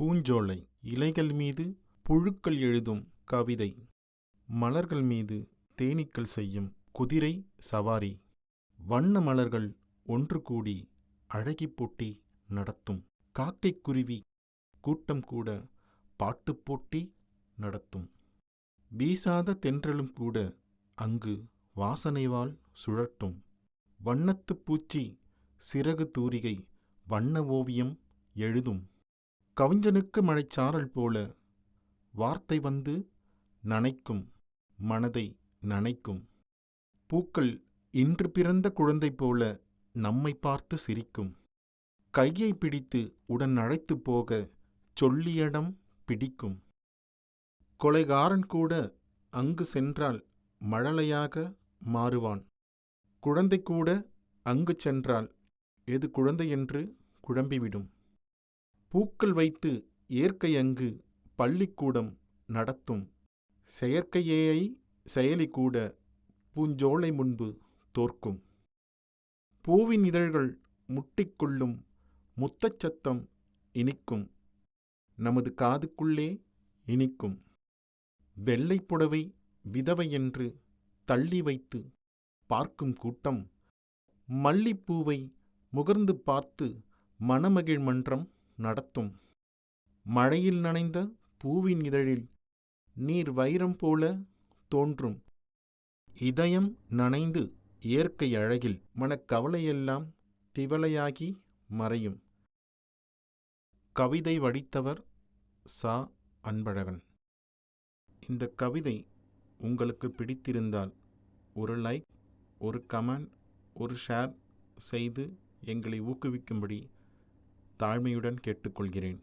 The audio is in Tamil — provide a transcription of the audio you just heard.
பூஞ்சோலை இலைகள் மீது புழுக்கள் எழுதும் கவிதை. மலர்கள் மீது தேனீக்கள் செய்யும் குதிரை சவாரி. வண்ண மலர்கள் ஒன்று கூடி அழகி போட்டி நடத்தும் காக்கைக் குருவி கூட்டம் கூட பாட்டுப் போட்டி நடத்தும். வீசாத தென்றலும் கூட அங்கு வாசனைவால் சுழட்டும் வண்ணத்துப் பூச்சி சிறகு தூரிகை வண்ண ஓவியம் எழுதும் கவிஞனுக்கு மழைச்சாரல் போல வார்த்தை வந்து நனைக்கும் மனதை நனைக்கும். பூக்கள் இன்று பிறந்த குழந்தை போல நம்மை பார்த்து சிரிக்கும். கையை பிடித்து உடன் அழைத்துப் போக சொல்லியடம் பிடிக்கும். கொலைகாரன் கூட அங்கு சென்றால் மழலையாக மாறுவான். குழந்தை கூட அங்கு சென்றால் எது குழந்தை என்று குழம்பிவிடும். பூக்கள் வைத்து இயற்கை அங்கு பள்ளிக்கூடம் நடத்தும். செயற்கையேயை செயலி கூட பூஞ்சோலை முன்பு தோற்கும். பூவின் இதழ்கள் முட்டிக்கொள்ளும் முத்தச்சத்தம் இனிக்கும். நமது காதுக்குள்ளே இனிக்கும். வெள்ளைப் புடவை விதவை என்று தள்ளி வைத்து பார்க்கும் கூட்டம். மல்லிப்பூவை முகர்ந்து பார்த்து மணமகிழ் மன்றம் நடத்தும். மழையில் நனைந்த பூவின் இதழில் நீர் வைரம் போல தோன்றும். இதயம் நனைந்து இயற்கை அழகில் மனக்கவலையெல்லாம் திவலையாகி மறையும். கவிதை வடித்தவர் சா. அன்பழகன். இந்த கவிதை உங்களுக்கு பிடித்திருந்தால் ஒரு லைக் ஒரு கமெண்ட் ஒரு ஷேர் செய்து எங்களை ஊக்குவிக்கும்படி தாழ்மையுடன் கேட்டுக்கொள்கிறேன்.